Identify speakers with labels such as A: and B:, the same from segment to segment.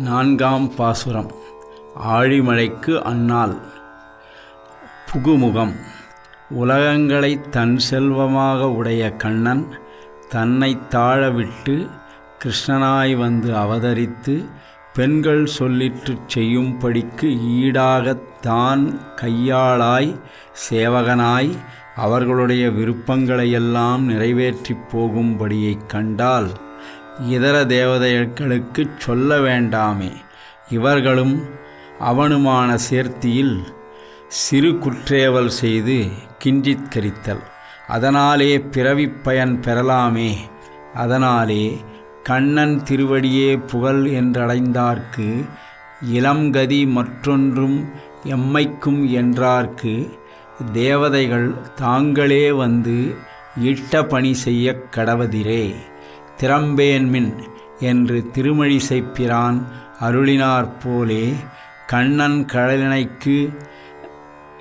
A: நான்காம் பாசுரம். ஆழிமழைக்கு அண்ணால் புகுமுகம். உலகங்களை தன் செல்வமாக உடைய கண்ணன் தன்னை தாழவிட்டு கிருஷ்ணனாய் வந்து அவதரித்து பெண்கள் சொல்லிற்று செய்யும்படிக்கு ஈடாகத் தான் கையாளாய் சேவகனாய் அவர்களுடைய விருப்பங்களையெல்லாம் நிறைவேற்றிப் போகும்படியைக் கண்டால் இதர தேவதைகளுக்குச் சொல்ல வேண்டாமே. இவர்களும் அவனுமான சேர்த்தியில் சிறு குற்றேவல் செய்து கிஞ்சித்கரித்தல். அதனாலே பிறவிப் பயன் பெறலாமே. அதனாலே கண்ணன் திருவடியே புகழ் என்றடைந்தார்க்கு இளங்கதி மற்றொன்றும் எம்மைக்கும் என்றார்க்கு தேவதைகள் தாங்களே வந்து இட்ட பணி செய்யக் கடவதிரே. திறம்பேன்மின் என்று திருமழி செய்ப்பிரான் அருளினார் போலே கண்ணன் கடலினைக்கு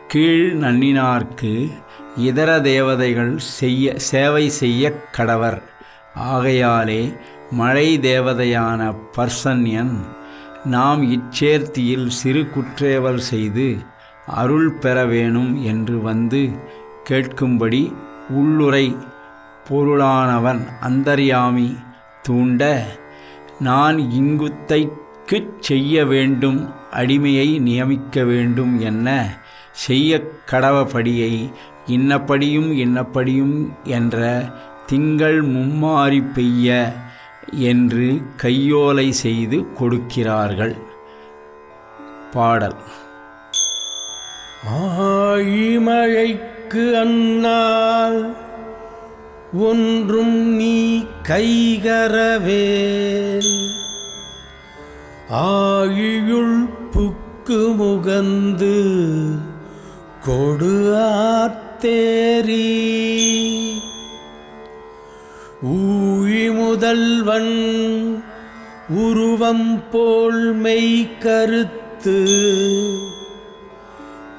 A: கீழ் நன்னினார்க்கு இதர தேவதைகள் செய்ய சேவை செய்யக் கடவர். ஆகையாலே மழை தேவதையான பர்சன்யன் நாம் இச்சேர்த்தியில் சிறு குற்றேவல் செய்து அருள் பெற வேணும் என்று வந்து கேட்கும்படி உள்ளுரை பொருளானவன் அந்தர்யாமி. தூண்ட நான் இங்குத்தைக்குச் செய்ய வேண்டும் அடிமையை நியமிக்க வேண்டும் என்ன செய்ய கடவபடியை இன்னப்படியும் இன்னப்படியும் என்ற திங்கள் மும்மாறி பெய்ய என்று கையோலை செய்து கொடுக்கிறார்கள். பாடல்.
B: ஆழிமழைக்கு அன்னால் ஒன்றும் நீ கைகரவேல். ஆழியுள் புக்கு முகந்து கொடு ஆத்தேரி ஊழி முதல்வன் உருவம் போல் மெய் கருத்து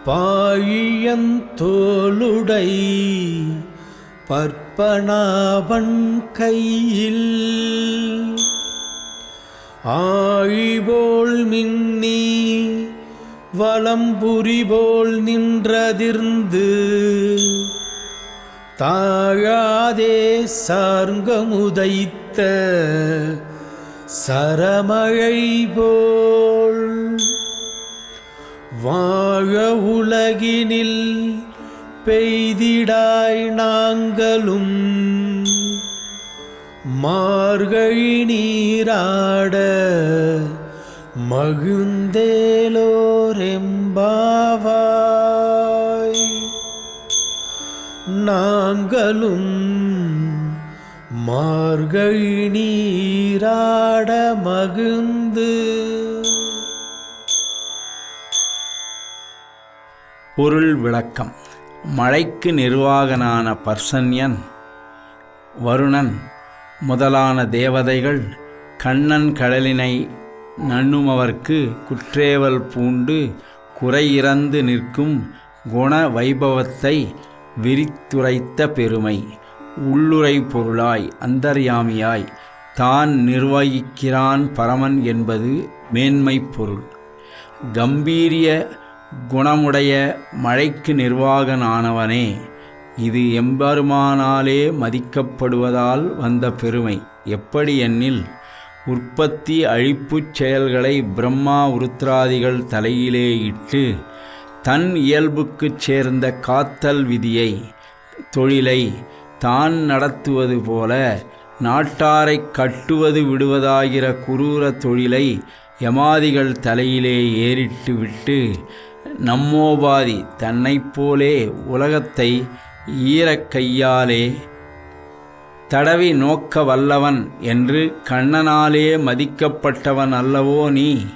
B: பாழியந்தோளுடை பற்பனாவன் கையில் ஆழிபோல் மின்னி வலம்புரி போல் நின்றதிர்ந்து தாழாதே சார்கமுதைத்த சரமழை போல் வாழ உலகினில் பெய்திடாய் நாங்களும். மார்கழி நீராட மகிழ்ந்தேலோரெம்பாவாய். நாங்களும் மார்கழி நீராட மகிழ்ந்து.
A: பொருள் விளக்கம். மழைக்கு நிர்வாகனான பர்சன்யன் வருணன் முதலான தேவதைகள் கண்ணன் கடலினை நண்ணுமவர்க்கு குற்றேவல் பூண்டு குறையிறந்து நிற்கும் குண வைபவத்தை விரித்துரைத்த பெருமை. உள்ளுரை பொருளாய் அந்தர்யாமியாய் தான் நிர்வகிக்கிறான் பரமன் என்பது மேன்மைப் பொருள். கம்பீரிய குணமுடைய மழைக்கு நிர்வாகனானவனே இது எம்பெருமானாலே மதிக்கப்படுவதால் வந்த பெருமை. எப்படி என்னில் உற்பத்தி அழிப்புச் செயல்களை பிரம்மா உருத்ராதிகள் தலையிலே இட்டு தன் இயல்புக்குச் சேர்ந்த காத்தல் விதியை தொழிலை தான் நடத்துவது போல நாட்டாரைக் கட்டுவது விடுவதாகிற குரூர தொழிலை யமாதிகள் தலையிலே ஏறிட்டு விட்டு நம்மோபாதி தன்னைப் போலே உலகத்தை ஈரக் கையாலே தடவி நோக்க வல்லவன் என்று கண்ணனாலே மதிக்கப்பட்டவன் அல்லவோ நீ?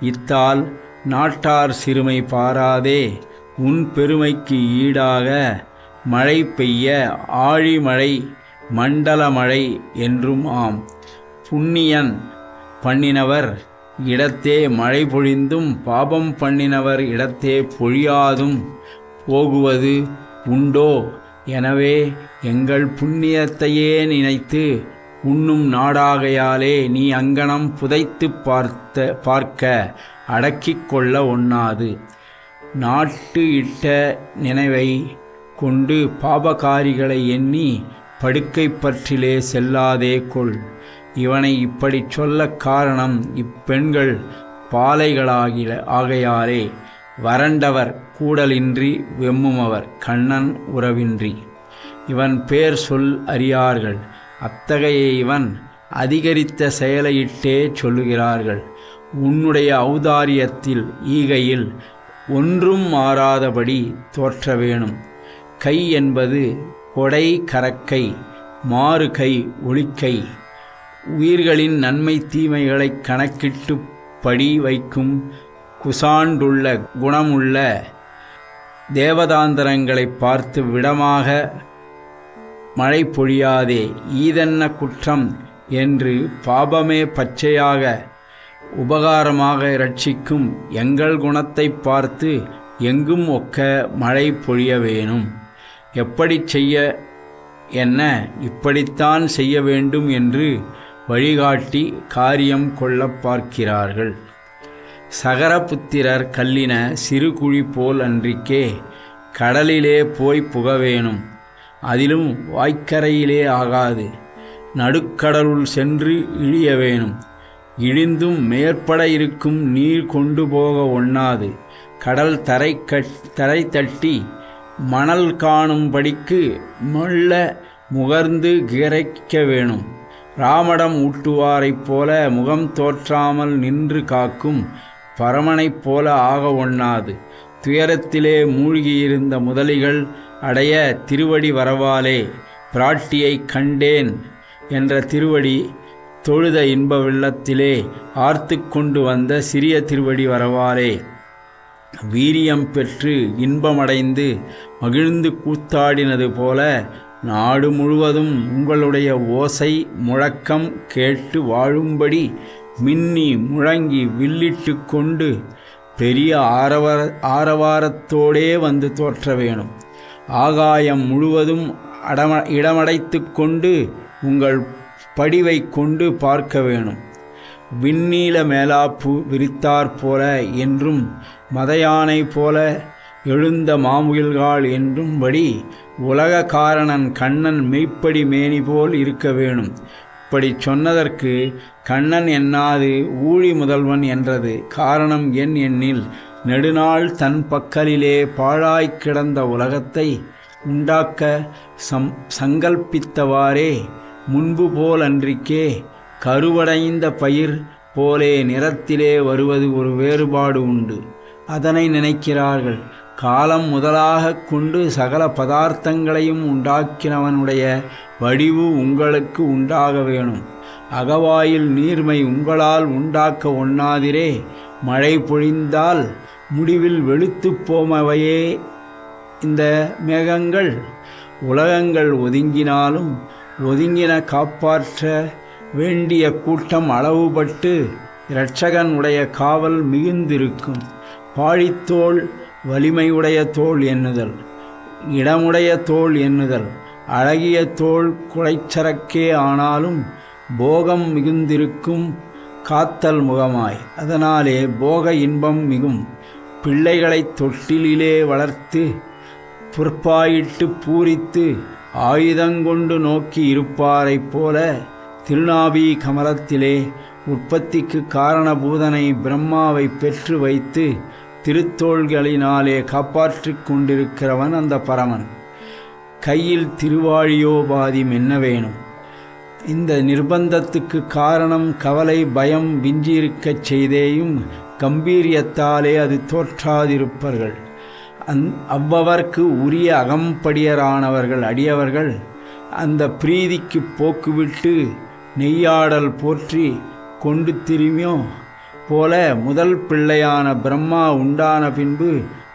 A: இத்தால் நாட்டார் சிறுமை பாராதே உன் பெருமைக்கு ஈடாக மழை பெய்ய ஆழிமழை மண்டல மழை என்றும் ஆம். புண்ணியன் பண்ணினவர் இடத்தே மழை பொழிந்தும் பாபம் பண்ணினவர் இடத்தே பொழியாதும் போகுவது உண்டோ? எனவே எங்கள் புண்ணியத்தையே நினைத்து உண்ணும் நாடாகையாலே நீ அங்கனம் புதைத்து பார்த்த பார்க்க அடக்கிக் கொள்ள ஒண்ணாது. நாட்டு இட்ட நினைவை கொண்டு பாபகாரிகளை எண்ணி படுக்கை பற்றிலே செல்லாதே கொள். இவனை இப்படிச் சொல்ல காரணம் இப்பெண்கள் பாலைகளாகில ஆகையாலே வறண்டவர் கூடலின்றி வெம்முமவர் கண்ணன் உறவின்றி. இவன் பேர் சொல் அறியார்கள். அத்தகைய இவன் அதிகரித்த செயலையிட்டே சொல்லுகிறார்கள். உன்னுடைய ஔதாரியத்தில் ஈகையில் ஒன்றும் மாறாதபடி தோற்ற வேணும். கை என்பது கொடை கரக்கை மாறு கை ஒளிக்கை. உயிர்களின் நன்மை தீமைகளை கணக்கிட்டு படி வைக்கும் குசாண்டுள்ள குணமுள்ள தேவதாந்தரங்களை பார்த்து விடமாக மழை பொழியாதே ஈதென்ன குற்றம் என்று பாபமே பச்சையாக உபகாரமாக இரட்சிக்கும் எங்கள் குணத்தை பார்த்து எங்கும் ஒக்க மழை பொழிய வேணும். எப்படி செய்ய என்ன? இப்படித்தான் செய்ய வேண்டும் என்று வழிகாட்டி காரியம் கொள்ள பார்க்கிறார்கள். சகரபுத்திரர் கல்லின சிறு குழி போல் அன்றிக்கே கடலிலே போய் புக வேணும் அதிலும் வாய்க்கரையிலே ஆகாது. நடுக்கடலுள் சென்று இழிய வேணும் இழிந்தும் மேற்பட இருக்கும் நீர் கொண்டு போக ஒண்ணாது. கடல் தரை கட் தரை தட்டி மணல் காணும்படிக்கு மெல்ல முகர்ந்து கிரைக்க வேணும். ராமடம் ஊட்டுவாரைப் போல முகம் தோற்றாமல் நின்று காக்கும் பரமனைப் போல ஆக ஒண்ணாது. துயரத்திலே மூழ்கியிருந்த முதலிகள் அடைய திருவடி வரவாலே பிராட்டியை கண்டேன் என்ற திருவடி தொழுத இன்ப வெள்ளத்திலே ஆர்த்து கொண்டு வந்த சிறிய திருவடி வரவாலே. வீரியம் பெற்று இன்பமடைந்து மகிழ்ந்து கூத்தாடினது போல நாடு முழுவதும் உங்களுடைய ஓசை முழக்கம் கேட்டு வாழும்படி மின்னி முழங்கி வில்லிட்டு கொண்டு பெரிய ஆரவார ஆரவாரத்தோடே வந்து தோற்ற வேணும். ஆகாயம் முழுவதும் அடம இடமடைத்து கொண்டு உங்கள் படிவை கொண்டு பார்க்க வேணும். விண்ணீல மேலாப்பு விரித்தாற் போல என்றும் மதயானை போல எழுந்த மாமுகில்கால் என்றும்படி உலக காரணன் கண்ணன் மெய்ப்படி மேனி போல் இருக்க வேணும். இப்படி சொன்னதற்கு கண்ணன் என்னாது ஊழி முதல்வன் என்றது காரணம் என் எண்ணில் நெடுநாள் தன் பக்கலிலே பாழாய்க் கிடந்த உலகத்தை உண்டாக்க சம் சங்கல்பித்தவாறே முன்பு போலன்றிக்கே கருவடைந்த பயிர் போலே நிறத்திலே வருவது ஒரு வேறுபாடு உண்டு. அதனை நினைக்கிறார்கள். காலம் முதலாக கொண்டு சகல பதார்த்தங்களையும் உண்டாக்கினவனுடைய வடிவு உங்களுக்கு உண்டாக வேணும். அகவாயில் நீர்மை உங்களால் உண்டாக்க ஒண்ணாதிரே மழை பொழிந்தால் முடிவில் வெளுத்துப் போமவையே இந்த மேகங்கள். உலகங்கள் ஒதுங்கினாலும் ஒதுங்கின காப்பாற்ற வேண்டிய கூட்டம் அளவுபட்டு இரட்சகனுடைய காவல் மிகுந்திருக்கும். பாழித்தோள் வலிமையுடைய தோல் எண்ணுதல் இடமுடைய தோல் எண்ணுதல் அழகிய தோள் குலைச்சரக்கே ஆனாலும் போகம் மிகுந்திருக்கும் காத்தல் முகமாய். அதனாலே போக இன்பம் மிகும். பிள்ளைகளைத் தொட்டிலிலே வளர்த்து புற்பாயிட்டு பூரித்து ஆயுதங்கொண்டு நோக்கி இருப்பாரைப் போல திருநாபி கமலத்திலே உற்பத்திக்கு காரணபூதனை பிரம்மாவை பெற்று வைத்து திருத்தோள்களினாலே காப்பாற்றிக் கொண்டிருக்கிறவன் அந்த பரமன். கையில் திருவாழியோபாதி மென்ன வேணும். இந்த நிர்பந்தத்துக்கு காரணம் கவலை பயம் விஞ்சியிருக்கச் செய்தேயும் கம்பீரியத்தாலே அது தோற்றாதிருப்பர்கள். அந் அவ்வவர்க்கு உரிய அகம்படியரானவர்கள் அடியவர்கள் அந்த பிரீதிக்கு போக்குவிட்டு நெய்யாடல் போற்றி கொண்டு திரும்பியோ போல முதல் பிள்ளையான பிரம்மா உண்டான பின்பு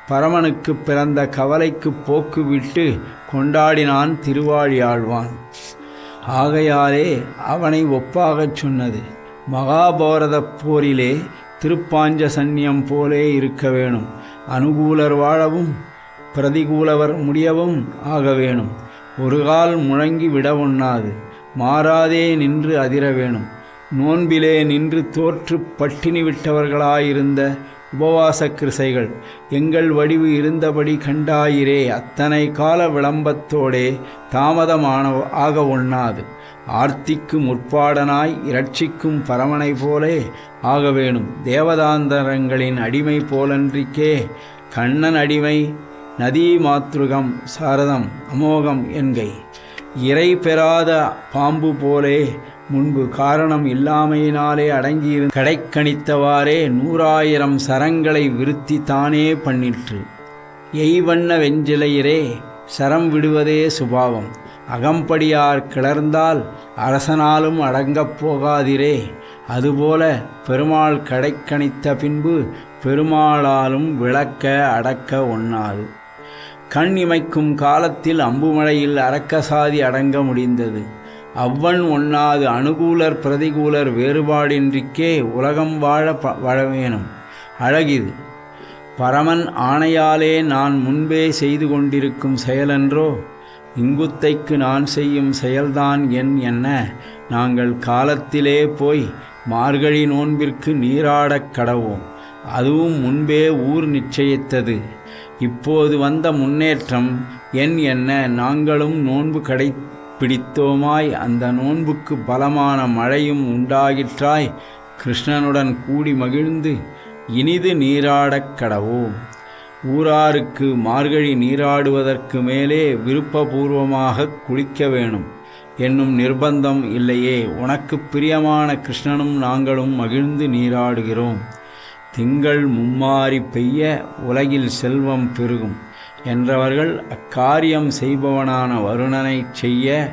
A: பரமனுக்கு பிறந்த கவலைக்கு போக்குவிட்டு கொண்டாடினான் திருவாழியாழ்வான் ஆகையாலே அவனை ஒப்பாகச் சொன்னது மகாபாரத போரிலே திருப்பாஞ்ச சன்னியம் போலே இருக்க வேணும். அனுகூலர் வாழவும் பிரதிகூலவர் முடியவும் ஆக வேணும். ஒரு கால் முழங்கி விட ஒண்ணாது மாறாதே நின்று அதிர வேணும். நோன்பிலே நின்று தோற்று பட்டினி விட்டவர்களாயிருந்த உபவாச கிருசைகள் எங்கள் வடிவு இருந்தபடி கண்டாயிரே அத்தனை கால விளம்பத்தோடே தாமதமான ஆக ஒண்ணாது. ஆர்த்திக்கு முற்பாடனாய் இரட்சிக்கும் பரமனை போலே ஆக வேணும். தேவதாந்தரங்களின் அடிமை போலன்றிக்கே கண்ணன் அடிமை நதி மாத்ருகம் சாரதம் அமோகம் என்கை. இறை பெறாத பாம்பு போலே முன்பு காரணம் இல்லாமையினாலே அடங்கியிரு கடைக்கணித்தவாறே நூறாயிரம் சரங்களை விருத்தி தானே பண்ணிற்று. எய்வண்ண வெஞ்சிலையிரே சரம் விடுவதே சுபாவம். அகம்படியார் கிளர்ந்தால் அரசனாலும் அடங்கப் போகாதிரே. அதுபோல பெருமாள் கடைக்கணித்த பின்பு பெருமாளாலும் விளக்க அடக்க ஒண்ணாது. கண் இமைக்கும் காலத்தில் அம்புமழையில் அரக்கசாதி அடங்க முடிந்தது. அவ்வன் ஒண்ணாது அனுகூலர் பிரதிகூலர் வேறுபாடின்றிக்கே உலகம் வாழ ப- வாழ வேணும் அழகிது. பரமன் ஆணையாலே நான் முன்பே செய்து கொண்டிருக்கும் செயலன்றோ? இங்குத்தைக்கு நான் செய்யும் செயல்தான் என் என்ன? நாங்கள் காலத்திலே போய் மார்கழி நோன்பிற்கு நீராடக் கடவோம். அதுவும் முன்பே ஊர் நிச்சயித்தது. இப்போது வந்த முன்னேற்றம் என் என்ன? நாங்களும் நோன்பு கடை பிடித்தோமாய் அந்த நோன்புக்கு பலமான மழையும் உண்டாகிற்றாய். கிருஷ்ணனுடன் கூடி மகிழ்ந்து இனிது நீராடக் கடவோம். ஊராருக்கு மார்கழி நீராடுவதற்கு மேலே விருப்பபூர்வமாக குளிக்க வேணும். என்னும் நிர்பந்தம் இல்லையே. உனக்கு பிரியமான கிருஷ்ணனும் நாங்களும் மகிழ்ந்து நீராடுகிறோம். திங்கள் மும்மாறி பெய்ய உலகில் செல்வம் பெருகும். என்றவர்கள் அக்காரியம் செய்பவனான வருணனை செய்ய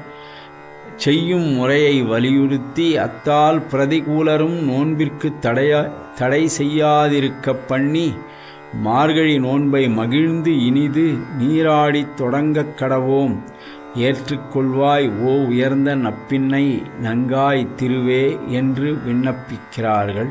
A: செய்யும் முறையை வலியுறுத்தி அத்தால் பிரதிகூலரும் நோன்பிற்கு தடைய தடை செய்யாதிருக்கப் பண்ணி மார்கழி நோன்பை மகிழ்ந்து இனிது நீராடித் தொடங்கக் கடவோம். ஏற்றுக்கொள்வாய் ஓ உயர்ந்த நப்பின்னை நங்காய் திருவே என்று விண்ணப்பிக்கிறார்கள்.